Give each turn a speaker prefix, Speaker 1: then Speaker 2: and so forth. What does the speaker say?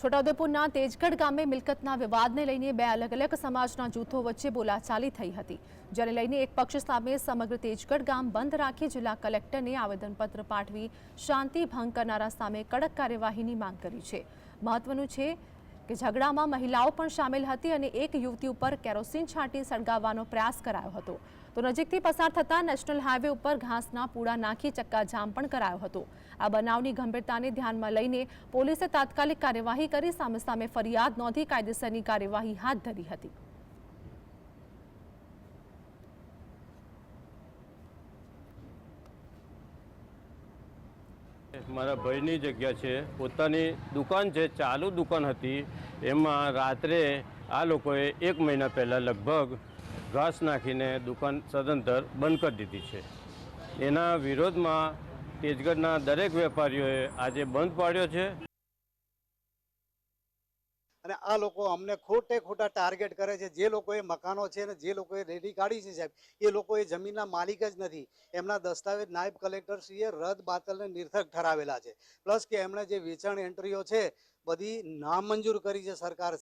Speaker 1: છોટાઉદેપુરના તેજગઢ ગામે મિલકતના વિવાદને લઈને બે અલગ અલગ સમાજના જૂથો વચ્ચે બોલાચાલી થઈ હતી. જેને લઈને એક પક્ષ સામે સમગ્ર તેજગઢ ગામ બંધ રાખી જિલ્લા કલેક્ટરને આવેદનપત્ર પાઠવી શાંતિ ભંગ કરનારા સામે કડક કાર્યવાહીની માંગ કરી છે. મહત્વનું છે કે ઝઘડામાં મહિલાઓ પણ સામેલ હતી અને એક યુવતી ઉપર કેરોસીન છાંટી સળગાવવાનો પ્રયાસ કરાયો હતો. તો નજીકથી પસાર થતા નેશનલ હાઈવે ઉપર ઘાસના પૂડા નાખી ચક્કાજામ પણ કરાયો હતો. આ બનાવની ગંભીરતાને ધ્યાનમાં લઈને પોલીસે તાત્કાલિક કાર્યવાહી કરી સામે સામે ફરિયાદ નોંધી કાયદેસરની કાર્યવાહી હાથ ધરી હતી.
Speaker 2: મારા ભાઈની જગ્યા છે. પોતાની દુકાન છે ચાલુ દુકાન હતી, એમાં રાત્રે આ લોકોએ એક મહિના પહેલાં લગભગ ઘાસ નાખીને દુકાન સદંતર બંધ કરી દીધી છે. એના વિરોધમાં તેજગઢના દરેક વેપારીઓએ આજે બંધ પાડ્યો છે.
Speaker 3: અને આ લોકો અમને ખોટે ખોટા ટાર્ગેટ કરે છે. જે લોકોએ મકાનો છે અને જે લોકોએ રેડી કાઢી છે સાહેબ, એ લોકો એ જમીનના માલિક જ નથી. એમના દસ્તાવેજ નાયબ કલેક્ટરશ્રીએ રદ બાતલને નિર્થક ઠરાવેલા છે. પ્લસ કે એમણે જે વેચાણ એન્ટ્રીઓ છે, બધી નામંજૂર કરી છે સરકાર